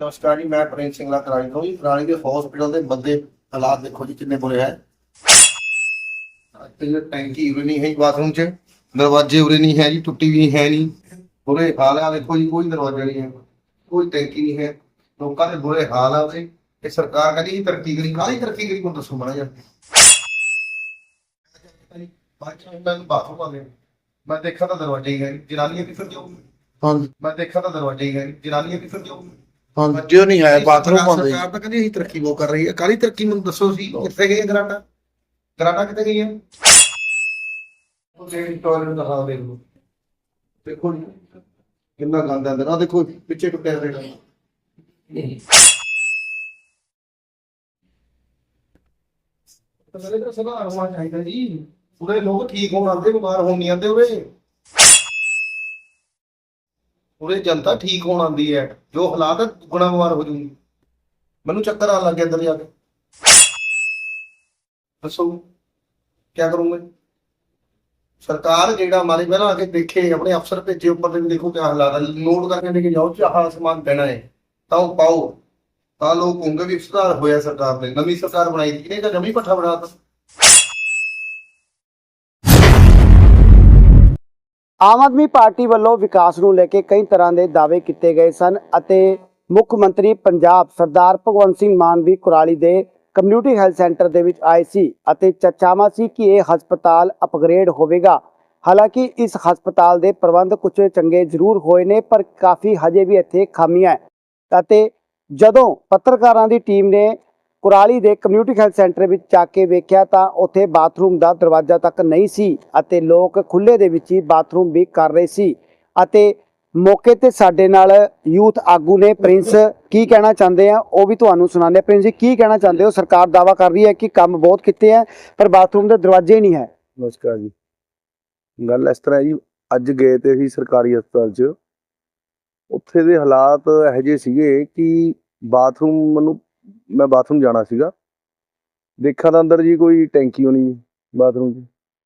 ਨਮਸਕਾਰ ਜੀ ਮੈਂ ਪ੍ਰਿੰਸ ਸਿੰਘਲਾ ਕਰਾਲੀ ਤੋਂ ਜੀ। ਕਰਾਲੀ ਦੇ ਹਸਪੀਟਲ ਦੇ ਬੰਦੇ ਹਾਲਾਤ ਦੇਖੋ ਜੀ ਕਿੰਨੇ ਬੁਰੇ ਹੈ। ਤੇ ਟੈਂਕੀ ਉਰੇ ਨਹੀਂ ਹੈ ਬਾਥਰੂਮ 'ਚ। ਦਰਵਾਜ਼ੇ ਉਰੇ ਨਹੀਂ ਹੈ ਜੀ ਟੁੱਟੀ ਵੀ ਹੈ ਨਹੀਂ। ਬੁਰੇ ਹਾਲ ਆ ਦੇਖੋ ਜੀ ਕੋਈ ਦਰਵਾਜ਼ਾ ਨਹੀਂ ਹੈ। ਕੋਈ ਟੈਂਕੀ ਨਹੀਂ ਹੈ। ਲੋਕਾਂ ਦੇ ਬੁਰੇ ਹਾਲ ਆ ਉਰੇ। ਤੇ ਸਰਕਾਰ ਕਹਿੰਦੀ ਜੀ ਤਰੱਕੀ ਕਰੀ ਕਾਹਦੀ ਤਰੱਕੀ ਕਰੀ? ਕੋਈ ਦੱਸੋ ਮਾੜਾ ਜਿਹਾ। ਬਾਥਰੂਮ ਮੈਂ ਬਾਥਰੂਮ ਆ ਗਿਆ ਮੈਂ ਦੇਖਿਆ ਤਾਂ ਦਰਵਾਜ਼ਾ ਹੀ ਹੈ। ਜਨਾਨੀਆਂ ਕਿੱਥੇ ਜਾਊਗੀ ਹਾਂਜੀ। ਮੈਂ ਦੇਖਿਆ ਤਾਂ ਦਰਵਾਜ਼ਾ ਹੀ ਹੈ। ਜਨਾਨੀਆਂ ਕਿੱਥੇ ਜਾਊਗੀ ਜੋ ਨਹੀਂ ਹੈ ਬਾਥਰੂਮ ਆਉਂਦੇ। ਸਰਕਾਰ ਤਾਂ ਕਹਿੰਦੀ ਅਸੀਂ ਤਰੱਕੀ ਬਹੁਤ ਕਰ ਰਹੀ ਹੈ। ਕਾਹਦੀ ਤਰੱਕੀ ਮੈਨੂੰ ਦੱਸੋ ਸੀ ਕਿੱਥੇ ਗਈ ਹੈ ਗਰਾਟਾ? ਗਰਾਟਾ ਕਿੱਥੇ ਗਈ ਹੈ ਉਹ ਜਿਹੜੀ ਟਾਇਲਟ ਦਾ ਹਾਲ ਦੇਖ ਲਓ ਦੇਖੋ ਜੀ, ਕਿੰਨਾ ਗੰਦ ਅੰਦਰ। ਆ ਦੇਖੋ ਪਿੱਛੇ ਟੁੱਟਿਆ ਹੋਇਆ ਤਾਂ ਮੇਰੇ ਤਾਂ ਸੁਧਾਰ ਹੋਣਾ ਚਾਹੀਦਾ ਜੀ। ਪੂਰੇ ਲੋਕ ਠੀਕ ਹੋਣ ਆਉਂਦੇ ਬਿਮਾਰ ਹੋਣ ਨਹੀਂ ਆਉਂਦੇ ਉਰੇ ਜਨਤਾ ਠੀਕ ਹੋਣ ਆਉਂਦੀ ਹੈ, ਜੋ ਹਾਲਾਤ ਹੈ ਗੁਣਾ ਬਿਮਾਰ ਹੋ ਜੂਗੀ ਮੈਨੂੰ ਚੱਕਰ ਆਉਣ ਲੱਗੇ ਅੰਦਰ ਜਾ ਕੇ। ਦੱਸੋ ਕੀ ਕਰੂੰਗੇ? ਸਰਕਾਰ ਜਿਹੜਾ ਮਾਰੇ ਪਹਿਲਾਂ ਆ ਕੇ ਦੇਖੇ, ਆਪਣੇ ਅਫਸਰ ਭੇਜੇ, ਉੱਪਰ ਤੇ ਦੇਖੋ ਕੀ ਹਾਲਾਤ ਹੈ ਨੋਟ ਕਰਕੇ ਲੈ ਕੇ ਜਾਓ ਕਿ ਆਹ ਸਮਾਨ ਪੈਣਾ ਹੈ, ਤਾਂ ਉਹ ਪਾਓ। ਤਾਂ ਲੋਕ ਕਹੋਗੇ ਵੀ ਸੁਧਾਰ ਹੋਇਆ ਸਰਕਾਰ ਨੇ, ਨਵੀਂ ਸਰਕਾਰ ਬਣਾਈ ਸੀ ਇਹਨੇ ਤਾਂ ਜਮੀ ਪੱਠਾ ਬਣਾਤਾ। ਆਮ ਆਦਮੀ ਪਾਰਟੀ ਵੱਲੋਂ ਵਿਕਾਸ ਨੂੰ ਲੈ ਕੇ ਕਈ ਤਰ੍ਹਾਂ ਦੇ ਦਾਅਵੇ ਕੀਤੇ ਗਏ ਸਨ ਅਤੇ ਮੁੱਖ ਮੰਤਰੀ ਪੰਜਾਬ ਸਰਦਾਰ ਭਗਵੰਤ ਸਿੰਘ ਮਾਨ ਵੀ ਕੁਰਾਲੀ ਦੇ ਕਮਿਊਨਿਟੀ ਹੈਲਥ ਸੈਂਟਰ ਦੇ ਵਿੱਚ ਆਏ ਸੀ ਅਤੇ ਚਰਚਾਵਾਂ ਸੀ ਕਿ ਇਹ ਹਸਪਤਾਲ ਅਪਗ੍ਰੇਡ ਹੋਵੇਗਾ। ਹਾਲਾਂਕਿ ਇਸ ਹਸਪਤਾਲ ਦੇ ਪ੍ਰਬੰਧ ਕੁਝ ਚੰਗੇ ਜ਼ਰੂਰ ਹੋਏ ਨੇ, ਪਰ ਕਾਫੀ ਹਜੇ ਵੀ ਇੱਥੇ ਖਾਮੀਆਂ ਹੈ। ਅਤੇ ਜਦੋਂ ਪੱਤਰਕਾਰਾਂ ਦੀ ਟੀਮ ਨੇ ਕੁਰਾਲੀ ਦੇ ਕਮਿਊਨਿਟੀ ਹੈਲਥ ਸੈਂਟਰ ਵਿੱਚ ਜਾ ਕੇ ਵੇਖਿਆ ਤਾਂ ਉੱਥੇ ਬਾਥਰੂਮ ਦਾ ਦਰਵਾਜ਼ਾ ਤੱਕ ਨਹੀਂ ਸੀ ਅਤੇ ਲੋਕ ਖੁੱਲੇ ਦੇ ਵਿੱਚ ਹੀ ਬਾਥਰੂਮ ਵੀ ਕਰ ਰਹੇ ਸੀ। ਅਤੇ ਮੌਕੇ ਤੇ ਸਾਡੇ ਨਾਲ ਯੂਥ ਆਗੂ ਨੇ ਪ੍ਰਿੰਸ, ਕੀ ਕਹਿਣਾ ਚਾਹੁੰਦੇ ਆ? ਉਹ ਵੀ ਤੁਹਾਨੂੰ ਸੁਣਾਉਂਦੇ ਪ੍ਰਿੰਸ ਜੀ, ਕੀ ਕਹਿਣਾ ਚਾਹੁੰਦੇ ਹੋ? ਸਰਕਾਰ ਦਾਵਾ ਕਰ ਰਹੀ ਹੈ ਕਿ ਕੰਮ ਬਹੁਤ ਕੀਤੇ ਆ, ਪਰ ਬਾਥਰੂਮ ਦੇ ਦਰਵਾਜ਼ੇ ਨਹੀਂ ਹੈ। ਨਮਸਕਾਰ ਜੀ। ਗੱਲ ਇਸ ਤਰ੍ਹਾਂ ਜੀ, ਅੱਜ ਗਏ ਤੇ ਅਸੀਂ ਸਰਕਾਰੀ ਹਸਪਤਾਲ 'ਚ। ਉੱਥੇ ਦੇ ਹਾਲਾਤ ਇਹੋ ਜਿਹੇ ਸੀਗੇ ਕਿ ਬਾਥਰੂਮ ਮੈਨੂੰ ਮੈਂ ਬਾਥਰੂਮ ਜਾਣਾ ਸੀਗਾ। ਦੇਖਾਂ ਤਾਂ ਅੰਦਰ ਜੀ ਕੋਈ ਟੈਂਕੀ ਹੋਣੀ ਬਾਥਰੂਮ 'ਚ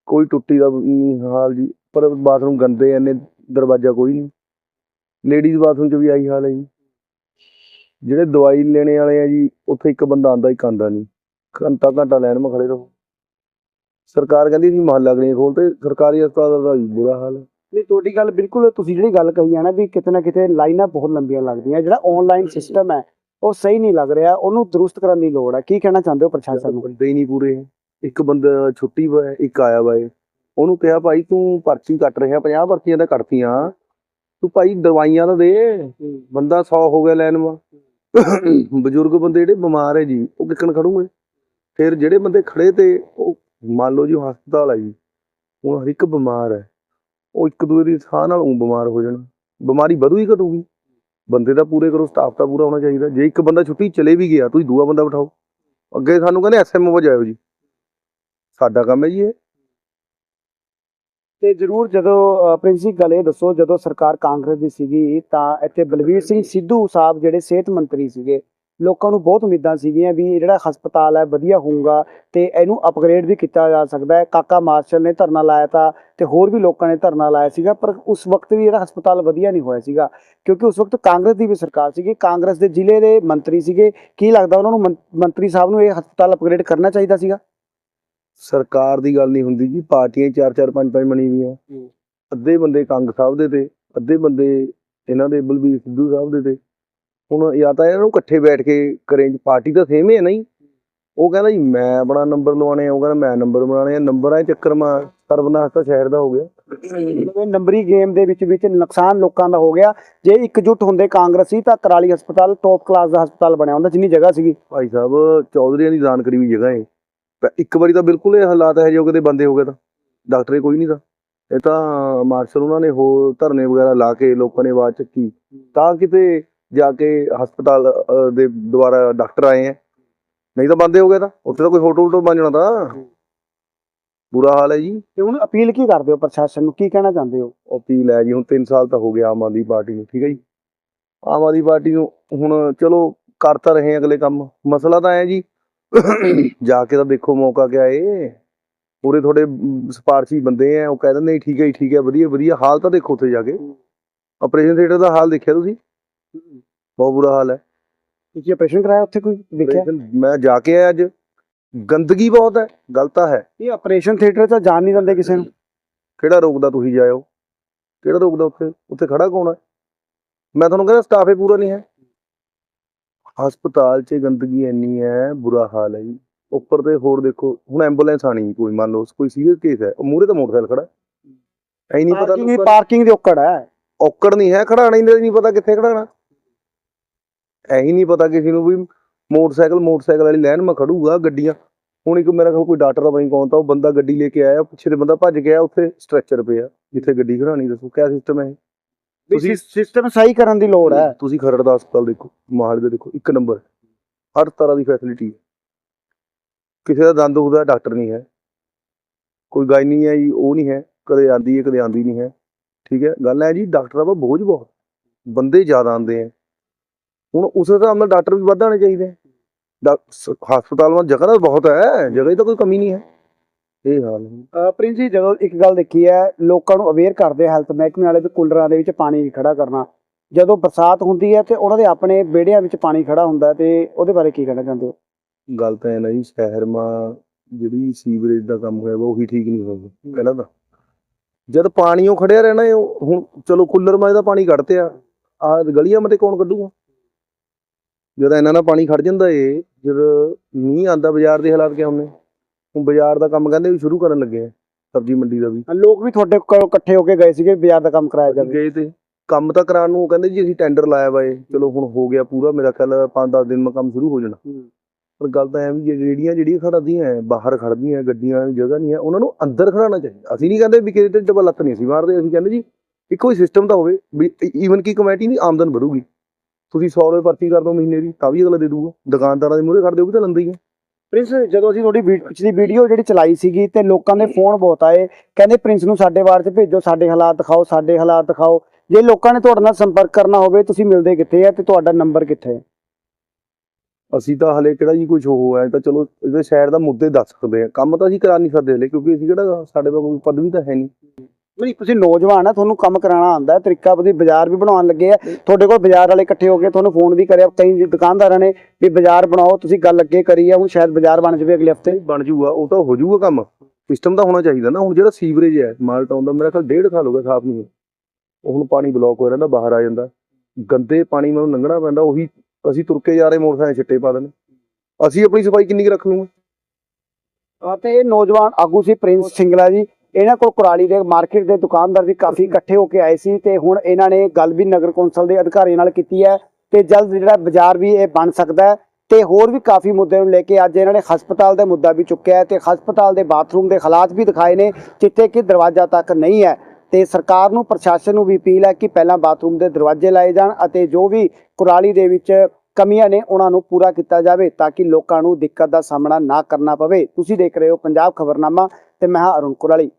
ਕੋਈ ਟੁੱਟੀ ਦਾ ਨਹੀਂ ਹਾਲ ਜੀ, ਪਰ ਬਾਥਰੂਮ ਗੰਦੇ ਐਨੇ ਦਰਵਾਜ਼ਾ ਕੋਈ ਨਹੀਂ। ਲੇਡੀਜ਼ ਬਾਥਰੂਮ 'ਚ ਵੀ ਆਹੀ ਹਾਲ ਹੈ ਜੀ। ਜਿਹੜੇ ਦਵਾਈ ਲੈਣੇ ਵਾਲੇ ਆ ਜੀ, ਉੱਥੇ ਇੱਕ ਬੰਦਾ ਆਂਦਾ ਇੱਕ ਆਂਦਾ ਨਹੀਂ। ਘੰਟਾ ਘੰਟਾ ਲਾਈਨ 'ਚ ਖੜੇ ਰਹੋ। ਸਰਕਾਰ ਕਹਿੰਦੀ ਸੀ ਮਹੱਲਾ ਕਲੀਨਿਕ ਖੋਲ ਤੇ, ਸਰਕਾਰੀ ਹਸਪਤਾਲ ਦਾ ਬੁਰਾ ਹਾਲ ਹੈ। ਨਹੀਂ, ਤੁਹਾਡੀ ਗੱਲ ਬਿਲਕੁਲ ਤੁਸੀਂ ਜਿਹੜੀ ਗੱਲ ਕਹੀ ਹੈ ਨਾ ਵੀ ਕਿਤੇ ਨਾ ਕਿਤੇ ਲਾਈਨਾਂ ਬਹੁਤ ਲੰਬੀਆਂ ਲੱਗਦੀਆਂ। ਜਿਹੜਾ ਆਨਲਾਈਨ ਸਿਸਟਮ ਹੈ ਉਹ ਸਹੀ ਨਹੀਂ ਲੱਗ ਰਿਹਾ ਉਹਨੂੰ ਦਰੁਸਤ ਕਰਨ ਦੀ ਲੋੜ ਹੈ। ਕੀ ਕਹਿਣਾ ਚਾਹੁੰਦੇ ਹੋ ਪ੍ਰਸ਼ਾਸਨ ਨੂੰ? ਬੰਦੇ ਹੀ ਨਹੀਂ ਪੂਰੇ। ਇੱਕ ਬੰਦਾ ਛੁੱਟੀ ਵਾ ਹੈ, ਇੱਕ ਆਇਆ ਵਾ ਹੈ। ਉਹਨੂੰ ਕਿਹਾ ਭਾਈ ਤੂੰ ਪਰਚੀ ਕੱਟ ਰਿਹਾ 50 ਪਰਚੀਆਂ ਤਾਂ ਕੱਟਤੀਆਂ। ਤੂੰ ਭਾਈ ਦਵਾਈਆਂ ਤਾਂ ਦੇ। ਬੰਦਾ 100 ਹੋ ਗਿਆ ਲੈਣ ਵਾ। ਬਜ਼ੁਰਗ ਬੰਦੇ ਜਿਹੜੇ ਬਿਮਾਰ ਹੈ ਜੀ ਉਹ ਕਿੱਕਣ ਖੜੂਗੇ? ਫਿਰ ਜਿਹੜੇ ਬੰਦੇ ਖੜੇ ਤੇ ਉਹ ਮੰਨ ਲਓ ਜੀ ਹਸਪਤਾਲ ਹੈ ਜੀ ਹੁਣ ਹਰ ਇੱਕ ਬਿਮਾਰ ਹੈ। ਉਹ ਇੱਕ ਦੂਜੇ ਦੀ ਸਾਹ ਨਾਲ ਉਹ ਬਿਮਾਰ ਹੋ ਜਾਣ। ਬਿਮਾਰੀ ਵਧੂ ਹੀ ਘਟੂਗੀ। ਬੰਦੇ ਦਾ ਪੂਰੇ ਕਰੋ ਸਟਾਫ ਦਾ ਪੂਰਾ ਹੋਣਾ ਚਾਹੀਦਾ। ਜੇ ਇੱਕ ਬੰਦਾ ਛੁੱਟੀ ਚਲੇ ਵੀ ਗਿਆ ਤੁਸੀਂ ਦੂਆ ਬੰਦਾ ਬਿਠਾਓ। ਅੱਗੇ ਸਾਨੂੰ ਕਹਿੰਦੇ ਐਸਐਮਓ ਵਜਾਇਓ ਜੀ। ਸਾਡਾ ਕੰਮ ਹੈ ਜੀ ਇਹ। ਤੇ ਜਰੂਰ ਜਦੋਂ ਅ, ਗੱਲ ਇਹ ਦੱਸੋ ਜਦੋਂ ਸਰਕਾਰ ਕਾਂਗਰਸ ਦੀ ਸੀਗੀ ਤਾਂ ਇੱਥੇ ਬਲਵੀਰ ਸਿੰਘ ਸਿੱਧੂ ਸਾਹਿਬ ਜਿਹੜੇ ਸਿਹਤ ਮੰਤਰੀ ਸੀਗੇ ਲੋਕਾਂ ਨੂੰ ਬਹੁਤ ਉਮੀਦਾਂ ਸੀਗੀਆਂ ਵੀ ਇਹ ਜਿਹੜਾ ਹਸਪਤਾਲ ਹੈ ਵਧੀਆ ਹੋਊਗਾ ਤੇ ਇਹਨੂੰ ਅਪਗ੍ਰੇਡ ਵੀ ਕੀਤਾ ਜਾ ਸਕਦਾ ਹੈ। ਕਾਕਾ ਮਾਰਸ਼ਲ ਨੇ ਧਰਨਾ ਲਾਇਆ ਤਾਂ ਤੇ ਹੋਰ ਵੀ ਲੋਕਾਂ ਨੇ ਧਰਨਾ ਲਾਇਆ ਸੀਗਾ ਪਰ ਉਸ ਵਕਤ ਵੀ ਜਿਹੜਾ ਹਸਪਤਾਲ ਵਧੀਆ ਨਹੀਂ ਹੋਇਆ ਸੀਗਾ ਕਿਉਂਕਿ ਉਸ ਵਕਤ ਕਾਂਗਰਸ ਦੀ ਵੀ ਸਰਕਾਰ ਸੀਗੀ ਕਾਂਗਰਸ ਦੇ ਜ਼ਿਲ੍ਹੇ ਦੇ ਮੰਤਰੀ ਸੀਗੇ। ਕੀ ਲੱਗਦਾ ਉਹਨਾਂ ਨੂੰ ਮੰਤਰੀ ਸਾਹਿਬ ਨੂੰ ਇਹ ਹਸਪਤਾਲ ਅਪਗ੍ਰੇਡ ਕਰਨਾ ਚਾਹੀਦਾ ਸੀਗਾ? ਸਰਕਾਰ ਦੀ ਗੱਲ ਨਹੀਂ ਹੁੰਦੀ ਜੀ ਪਾਰਟੀਆਂ ਹੀ ਚਾਰ ਚਾਰ ਪੰਜ ਪੰਜ ਬਣੀ ਹੋਈਆਂ। ਅੱਧੇ ਬੰਦੇ ਕੰਗ ਸਾਹਿਬ ਦੇ ਤੇ ਅੱਧੇ ਬੰਦੇ ਇਹਨਾਂ ਦੇ ਬਲਬੀਰ ਸਿੱਧੂ ਸਾਹਿਬ ਦੇ ਤੇ। ਹੁਣ ਜਾਂ ਤਾਂ ਇਹਨਾਂ ਨੂੰ ਇਕੱਠੇ ਬੈਠ ਕੇ ਕਰੇ ਪਾਰਟੀ ਤਾਂ ਸੇਮ ਹੀ ਹੈ ਨਹੀਂ ਉਹ ਕਹਿੰਦਾ ਜੀ ਮੈਂ ਆਪਣਾ ਨੰਬਰ ਲਵਾਉਣੇ ਆ ਉਹ ਕਹਿੰਦਾ ਮੈਂ ਨੰਬਰ ਬਣਾਉਣੇ ਆ ਨੰਬਰਾਂ ਦੇ ਚੱਕਰ ਮਾ ਸਰਬਨਾਸ਼ ਤਾਂ ਸ਼ਹਿਰ ਦਾ ਹੋ ਗਿਆ। ਨੰਬਰੀ ਗੇਮ ਦੇ ਵਿੱਚ ਵਿੱਚ ਨੁਕਸਾਨ ਲੋਕਾਂ ਦਾ ਹੋ ਗਿਆ। ਜੇ ਇਕਜੁੱਟ ਹੁੰਦੇ ਕਾਂਗਰਸੀ ਤਾਂ ਕਰਾਲੀ ਹਸਪਤਾਲ ਟੌਪ ਕਲਾਸ ਦਾ ਹਸਪਤਾਲ ਬਣਿਆ ਹੁੰਦਾ ਜਿੰਨੀ ਜਗ੍ਹਾ ਸੀਗੀ। ਭਾਈ ਸਾਹਿਬ ਚੌਧਰੀਆਂ ਦੀ ਦਾਨ ਕਰੀ ਹੋਈ ਜਗ੍ਹਾ ਹੈ। ਇੱਕ ਵਾਰੀ ਤਾਂ ਬਿਲਕੁਲ ਇਹ ਹਾਲਾਤ ਹੈ ਜੋ ਕਿਤੇ ਬੰਦੇ ਹੋ ਗਏ ਤਾਂ। ਡਾਕਟਰ ਕੋਈ ਨਹੀਂ ਤਾਂ। ਇਹ ਤਾਂ ਮਾਰਸ਼ਲ ਉਹਨਾਂ ਨੇ ਹੋਰ ਧਰਨੇ ਵਗੈਰਾ ਲਾ ਕੇ ਲੋਕਾਂ ਨੇ ਆਵਾਜ਼ ਚੱਕੀ। ਤਾਂ ਕਿਤੇ ਜਾ ਕੇ ਹਸਪਤਾਲ ਅ, ਦੇ ਦੁਆਰਾ ਡਾਕਟਰ ਆਏ ਆ ਨਹੀਂ ਤਾਂ ਬੰਦੇ ਹੋ ਗਏ ਤਾਂ। ਉੱਥੇ ਤਾਂ ਕੋਈ ਹੋਟਲ ਹੋਟਲ ਬਣ ਜਾਣਾ ਤਾਂ। ਬੁਰਾ ਹਾਲ ਹੈ ਜੀ। ਤੇ ਹੁਣ ਅਪੀਲ ਕੀ ਕਰਦੇ ਹੋ ਪ੍ਰਸ਼ਾਸਨ ਨੂੰ? ਕੀ ਕਹਿਣਾ ਚਾਹੁੰਦੇ ਹੋ? ਅਪੀਲ ਹੈ ਜੀ ਹੁਣ 3 ਸਾਲ ਤਾਂ ਹੋ ਗਿਆ ਆਮ ਆਦਮੀ ਪਾਰਟੀ ਨੂੰ ਠੀਕ ਹੈ ਜੀ। ਆਮ ਆਦਮੀ ਪਾਰਟੀ ਨੂੰ ਹੁਣ ਚਲੋ ਕਰ ਤਾਂ ਰਹੇ ਆ ਅਗਲੇ ਕੰਮ। ਮਸਲਾ ਤਾਂ ਹੈ ਜੀ ਜਾ ਕੇ ਤਾਂ ਦੇਖੋ ਮੌਕਾ ਕਿਆ ਏ। ਪੂਰੇ ਤੁਹਾਡੇ ਅਮ, ਸਿਫਾਰਸ਼ੀ ਬੰਦੇ ਆ ਉਹ ਕਹਿ ਦਿੰਦੇ ਠੀਕ ਹੈ ਜੀ ਠੀਕ ਹੈ ਵਧੀਆ ਵਧੀਆ ਹਾਲ ਤਾਂ ਦੇਖੋ ਉੱਥੇ ਜਾ ਕੇ। ਆਪਰੇਸ਼ਨ ਥੀਏਟਰ ਦਾ ਹਾਲ ਦੇਖਿਆ ਤੁਸੀਂ? ਬਹੁਤ ਬੁਰਾ ਹਾਲ ਹੈ। ਤੁਸੀਂ ਆਪਰੇਸ਼ਨ ਕਰਾਇਆ ਉੱਥੇ ਕੋਈ ਦੇਖਿਆ? ਮੈਂ ਜਾ ਕੇ ਆਇਆ ਅੱਜ। ਗੰਦਗੀ ਬਹੁਤ ਹੈ ਗੱਲ ਤਾਂ ਹੈ। ਇਹ ਆਪਰੇਸ਼ਨ ਥੀਏਟਰ 'ਚ ਜਾਣ ਨਹੀਂ ਦਿੰਦੇ ਕਿਸੇ ਨੂੰ। ਕਿਹੜਾ ਰੋਕਦਾ ਤੁਸੀਂ ਜਾਇਓ? ਕਿਹੜਾ ਰੋਕਦਾ ਉੱਥੇ? ਉੱਥੇ ਖੜਾ ਕੌਣ ਹੈ? ਮੈਂ ਤੁਹਾਨੂੰ ਕਹਿੰਦਾ ਸਟਾਫ ਹੀ ਪੂਰਾ ਨਹੀਂ ਹੈ। ਹਸਪਤਾਲ 'ਚ ਗੰਦਗੀ ਇੰਨੀ ਹੈ ਬੁਰਾ ਹਾਲ ਹੈ ਜੀ। ਉੱਪਰ ਤੇ ਹੋਰ ਦੇਖੋ ਹੁਣ ਐਂਬੂਲੈਂਸ ਆਣੀ ਕੋਈ ਮੰਨ ਲਓ ਕੋਈ ਸੀਰੀਅਸ ਕੇਸ ਹੈ। ਉਹ ਮੂਹਰੇ ਤਾਂ ਮੋਟਰਸਾਈਕਲ ਖੜਾ ਐ ਨਹੀਂ ਪਤਾ। ਪਾਰਕਿੰਗ ਦੀ ਔਕੜ ਹੈ। ਔਕੜ ਨਹੀਂ ਹੈ ਖੜਾਣਾ ਹੀ ਨਹੀਂ ਪਤਾ ਕਿੱਥੇ ਖੜਾਣਾ ਐ ਹੀ ਨਹੀਂ ਪਤਾ ਕਿਸੇ ਨੂੰ ਵੀ ਮੋਟਰਸਾਈਕਲ ਮੋਟਰਸਾਈਕਲ ਵਾਲੀ ਲਾਈਨ ਮੈਂ ਖੜੂਗਾ ਗੱਡੀਆਂ। ਹੁਣ ਇੱਕ ਮੇਰਾ ਕੋਲ ਕੋਈ ਡਾਕਟਰ ਦਾ ਬਈ ਕੌਣ ਤਾਂ ਉਹ ਬੰਦਾ ਗੱਡੀ ਲੈ ਕੇ ਆਇਆ ਪਿੱਛੇ ਦੇ ਬੰਦਾ ਭੱਜ ਗਿਆ ਉੱਥੇ ਸਟ੍ਰੈਚਰ ਪਿਆ ਜਿੱਥੇ ਗੱਡੀ ਖੜਾਣੀ ਦੱਸੋ ਕਿਆ ਸਿਸਟਮ ਹੈ? ਤੁਸੀਂ ਸਿਸਟਮ ਸਹੀ ਕਰਨ ਦੀ ਲੋੜ ਹੈ। ਤੁਸੀਂ ਖਰੜ ਦਾ ਹਸਪਤਾਲ ਦੇਖੋ ਮੋਹਾਲੀ ਦਾ ਦੇਖੋ ਇੱਕ ਨੰਬਰ। ਹਰ ਤਰ੍ਹਾਂ ਦੀ ਫੈਸਿਲਿਟੀ ਹੈ। ਕਿਸੇ ਦਾ ਦੰਦ ਉਹਦਾ ਡਾਕਟਰ ਨਹੀਂ ਹੈ। ਕੋਈ ਗਾਇਨੀ ਹੈ ਜੀ ਉਹ ਨਹੀਂ ਹੈ। ਕਦੇ ਆਂਦੀ ਹੈ ਕਦੇ ਆਂਦੀ ਨਹੀਂ ਹੈ। ਠੀਕ ਹੈ ਗੱਲ ਹੈ ਜੀ ਡਾਕਟਰਾਂ ਦਾ ਬੋਝ ਬਹੁਤ। ਬੰਦੇ ਜ਼ਿਆਦਾ ਆਉਂਦੇ ਆ ਹੁਣ ਉਸ ਹਿਸਾਬ ਨਾਲ ਡਾਕਟਰ ਵੀ ਵੱਧ ਆਉਣੇ ਚਾਹੀਦੇ ਹਸਪਤਾਲ ਵਿੱਚ ਜਗ੍ਹਾ ਤਾਂ ਬਹੁਤ ਹੈ ਜਗ੍ਹਾ ਦੀ ਤਾਂ ਕੋਈ ਕਮੀ ਨਹੀਂ ਹੈ। ਇਹ ਹਾਲ ਹੈ। ਪ੍ਰਿੰਸ ਜੀ ਜਦੋਂ ਇੱਕ ਗੱਲ ਦੇਖੀ ਹੈ ਲੋਕਾਂ ਨੂੰ ਅਵੇਅਰ ਕਰਦੇ ਹੈਲਥ ਮਹਿਕਮੇ ਵਾਲੇ ਵੀ ਕੂਲਰਾਂ ਦੇ ਵਿੱਚ ਪਾਣੀ ਨਹੀਂ ਖੜਾ ਕਰਨਾ। ਜਦੋਂ ਬਰਸਾਤ ਹੁੰਦੀ ਹੈ ਤੇ ਉਹਨਾਂ ਦੇ ਆਪਣੇ ਵਿਹੜਿਆਂ ਵਿੱਚ ਪਾਣੀ ਖੜਾ ਹੁੰਦਾ ਹੈ ਤੇ ਉਹਦੇ ਬਾਰੇ ਕੀ ਕਹਿਣਾ ਚਾਹੁੰਦੇ ਹੋ? ਗੱਲ ਤਾਂ ਇਹ ਨਾ ਜੀ ਸ਼ਹਿਰ ਮਾ ਜਿਹੜੀ ਸੀਵਰੇਜ ਦਾ ਕੰਮ ਹੋਇਆ ਉਹੀ ਠੀਕ ਨਹੀਂ ਹੋਊਗਾ ਪਹਿਲਾਂ ਤਾਂ। ਜਦ ਪਾਣੀ ਉਹ ਖੜਿਆ ਰਹਿਣਾ ਹੈ, ਹੁਣ ਚਲੋ ਕੂਲਰ ਮਾ ਇਹਦਾ ਪਾਣੀ ਕੱਢਤੇ ਆ। ਆ ਗਲੀਆਂ ਮਤੇ ਕੌਣ ਕੱਢੂਗਾ? ਜਦ ਇਹਨਾਂ ਨਾਲ ਪਾਣੀ ਖੜ ਜਾਂਦਾ ਏ ਜਦ ਮੀਂਹ ਆਂਦਾ ਬਾਜ਼ਾਰ ਦੇ ਹਾਲਾਤ ਕਿਆ ਹੁੰਦੇ ਹੁਣ ਬਾਜ਼ਾਰ ਦਾ ਕੰਮ ਕਹਿੰਦੇ ਵੀ ਸ਼ੁਰੂ ਕਰਨ ਲੱਗੇ ਆ ਸਬਜ਼ੀ ਮੰਡੀ ਦਾ ਵੀ। ਲੋਕ ਵੀ ਤੁਹਾਡੇ ਕੋਲ ਇਕੱਠੇ ਹੋ ਕੇ ਗਏ ਸੀਗੇ ਬਾਜ਼ਾਰ ਦਾ ਕੰਮ ਕਰਾਇਆ ਜਾਵੇ। ਗਏ ਤੇ ਕੰਮ ਤਾਂ ਕਰਾਉਣ ਨੂੰ ਉਹ ਕਹਿੰਦੇ ਜੀ ਅਸੀਂ ਟੈਂਡਰ ਲਾਇਆ ਵਾ ਇਹ ਚਲੋ ਹੁਣ ਹੋ ਗਿਆ ਪੂਰਾ ਮੇਰਾ ਖਿਆਲ 5-10 ਦਿਨ ਮਾ ਕੰਮ ਸ਼ੁਰੂ ਹੋ ਜਾਣਾ। ਪਰ ਗੱਲ ਤਾਂ ਐ ਵੀ ਜਿਹੜੀਆਂ ਜਿਹੜੀਆਂ ਖੜਦੀਆਂ ਹੈ, ਬਾਹਰ ਖੜਦੀਆਂ ਗੱਡੀਆਂ ਜਗ੍ਹਾ ਨਹੀਂ ਹੈ ਉਹਨਾਂ ਨੂੰ ਅੰਦਰ ਖੜਾਉਣਾ ਚਾਹੀਦਾ। ਅਸੀਂ ਨਹੀਂ ਕਹਿੰਦੇ ਵੀ ਕਿਸੇ ਤੇ ਡਬਲ ਲੱਤ ਨਹੀਂ ਅਸੀਂ ਮਾਰਦੇ ਅਸੀਂ ਕਹਿੰਦੇ ਜੀ ਇੱਕੋ ਹੀ ਸਿਸਟਮ ਤਾਂ ਹੋਵੇ ਵੀ ਈਵਨ ਕੀ ਕਮੇਟੀ ਦੀ ਆਮਦਨ ਵਧੂਗੀ। ਤੁਸੀਂ 100 ਰੁਪਏ ਪਰਚੀ ਕਰ ਦੋ ਮਹੀਨੇ ਦੀ ਤਾਂ ਵੀ ਅਗਲਾ ਦੇ ਦੂਗਾ। ਦੁਕਾਨਦਾਰਾਂ ਦੇ ਮੂਹਰੇ ਖੜਦੇ ਉਹ ਵੀ ਤਾਂ ਲੰਦੇ ਹੀ ਆ। ਪ੍ਰਿੰਸ ਜਦੋਂ ਅਸੀਂ ਤੁਹਾਡੀ ਪਿਛਲੀ ਵੀਡੀਓ ਜਿਹੜੀ ਚਲਾਈ ਸੀਗੀ ਤੇ ਲੋਕਾਂ ਦੇ ਫੋਨ ਬਹੁਤ ਆਏ ਕਹਿੰਦੇ ਪ੍ਰਿੰਸ ਨੂੰ ਸਾਡੇ ਵਾਰਡ 'ਚ ਭੇਜੋ ਸਾਡੇ ਹਾਲਾਤ ਦਿਖਾਓ ਸਾਡੇ ਹਾਲਾਤ ਦਿਖਾਓ। ਜੇ ਲੋਕਾਂ ਨੇ ਤੁਹਾਡੇ ਨਾਲ ਸੰਪਰਕ ਕਰਨਾ ਹੋਵੇ ਤੁਸੀਂ ਮਿਲਦੇ ਕਿੱਥੇ ਆ ਤੇ ਤੁਹਾਡਾ ਨੰਬਰ ਕਿੱਥੇ ਹੈ ਅਸੀਂ ਤਾਂ ਹਲੇ ਕਿਹੜਾ ਜੀ ਕੁਝ ਹੋ ਹੈ ਤਾਂ ਚਲੋ ਇਹਦੇ ਸ਼ਹਿਰ ਦਾ ਮੁੱਦੇ ਦੱਸ ਸਕਦੇ ਆ। ਕੰਮ ਤਾਂ ਅਸੀਂ ਕਰਾ ਨਹੀਂ ਸਕਦੇ ਹਲੇ ਕਿਉਂਕਿ ਅਸੀਂ ਕਿਹੜਾ ਸਾਡੇ ਕੋਲ ਕੋਈ ਪਦਵੀ ਤਾਂ ਹੈ ਨਹੀਂ। ਨਹੀਂ ਤੁਸੀਂ ਨੌਜਵਾਨ ਆ ਤੁਹਾਨੂੰ ਕੰਮ ਕਰਾਉਣਾ ਆਉਂਦਾ ਹੈ ਤਰੀਕਾ ਤੁਸੀਂ ਬਾਜ਼ਾਰ ਵੀ ਬਣਾਉਣ ਲੱਗੇ ਆ। ਤੁਹਾਡੇ ਕੋਲ ਬਾਜ਼ਾਰ ਵਾਲੇ ਇਕੱਠੇ ਹੋ ਕੇ ਤੁਹਾਨੂੰ ਫੋਨ ਵੀ ਕਰਿਆ ਕਈ ਦੁਕਾਨਦਾਰਾਂ ਨੇ ਵੀ ਬਾਜ਼ਾਰ ਬਣਾਓ ਤੁਸੀਂ ਗੱਲ ਅੱਗੇ ਕਰੀ ਆ ਹੁਣ ਸ਼ਾਇਦ ਬਾਜ਼ਾਰ ਬਣ ਜਾਵੇ ਅਗਲੇ ਹਫ਼ਤੇ। ਬਣ ਜੂਗਾ ਉਹ ਤਾਂ ਹੋ ਜੂਗਾ ਕੰਮ। ਸਿਸਟਮ ਤਾਂ ਹੋਣਾ ਚਾਹੀਦਾ ਨਾ ਹੁਣ ਜਿਹੜਾ ਸੀਵਰੇਜ ਹੈ ਮਾਲ ਟਾਊਨ ਦਾ ਮੇਰਾ ਖਿਆਲ ਡੇਢ ਸਾਲ ਹੋ ਗਿਆ ਸਾਫ਼ ਨਹੀਂ ਉਹ ਹੁਣ ਪਾਣੀ ਬਲੌਕ ਹੋ ਰਹਿੰਦਾ ਬਾਹਰ ਆ ਜਾਂਦਾ। ਗੰਦੇ ਪਾਣੀ ਮੈਨੂੰ ਲੰਘਣਾ ਪੈਂਦਾ ਉਹੀ ਅਸੀਂ ਤੁਰ ਕੇ ਜਾ ਰਹੇ ਮੋਟਰਸਾਈਕਲ ਛਿੱਟੇ ਪਾ ਦੇਣੇ ਅਸੀਂ ਆਪਣੀ ਸਫ਼ਾਈ ਕਿੰਨੀ ਕੁ ਰੱਖ ਲੂਗੇ ਅਹ ਤੇ ਇਹ ਨੌਜਵਾਨ ਆਗੂ ਸੀ ਪ੍ਰਿੰਸ ਸਿੰਗਲਾ ਜੀ ਇਹਨਾਂ ਕੋਲ ਕੁਰਾਲੀ ਦੇ ਮਾਰਕੀਟ ਦੇ ਦੁਕਾਨਦਾਰ ਵੀ ਕਾਫੀ ਇਕੱਠੇ ਹੋ ਕੇ ਆਏ ਸੀ ਤੇ ਹੁਣ ਇਹਨਾਂ ਨੇ ਗੱਲ ਵੀ ਨਗਰ ਕੌਂਸਲ ਦੇ ਅਧਿਕਾਰੀਆਂ ਨਾਲ ਕੀਤੀ ਹੈ ਤੇ ਜਲਦ ਜਿਹੜਾ ਬਾਜ਼ਾਰ ਵੀ ਇਹ ਬਣ ਸਕਦਾ ਹੈ ਤੇ ਹੋਰ ਵੀ ਕਾਫੀ ਮੁੱਦੇ ਨੂੰ ਲੈ ਕੇ ਅੱਜ ਇਹਨਾਂ ਨੇ ਹਸਪਤਾਲ ਦਾ ਮੁੱਦਾ ਵੀ ਚੁੱਕਿਆ ਹੈ ਤੇ ਹਸਪਤਾਲ ਦੇ ਬਾਥਰੂਮ ਦੇ ਹਾਲਾਤ ਵੀ ਦਿਖਾਏ ਨੇ ਜਿੱਥੇ ਕਿ ਦਰਵਾਜ਼ਾ ਤੱਕ ਨਹੀਂ ਹੈ ਤੇ ਸਰਕਾਰ ਨੂੰ ਪ੍ਰਸ਼ਾਸਨ ਨੂੰ ਵੀ ਅਪੀਲ ਹੈ ਕਿ ਪਹਿਲਾਂ ਬਾਥਰੂਮ ਦੇ ਦਰਵਾਜ਼ੇ ਲਾਏ ਜਾਣ ਅਤੇ ਜੋ ਵੀ ਕੁਰਾਲੀ ਦੇ ਵਿੱਚ ਕਮੀਆਂ ਨੇ ਉਹਨਾਂ ਨੂੰ ਪੂਰਾ ਕੀਤਾ ਜਾਵੇ ਤਾਂ ਕਿ ਲੋਕਾਂ ਨੂੰ ਦਿੱਕਤ ਦਾ ਸਾਹਮਣਾ ਨਾ ਕਰਨਾ ਪਵੇ। ਤੁਸੀਂ ਦੇਖ ਰਹੇ ਹੋ ਪੰਜਾਬ ਖਬਰਨਾਮਾ ਤੇ ਮੈਂ ਹਾਂ ਅਰੁਣ ਕੁਰਾਲੀ।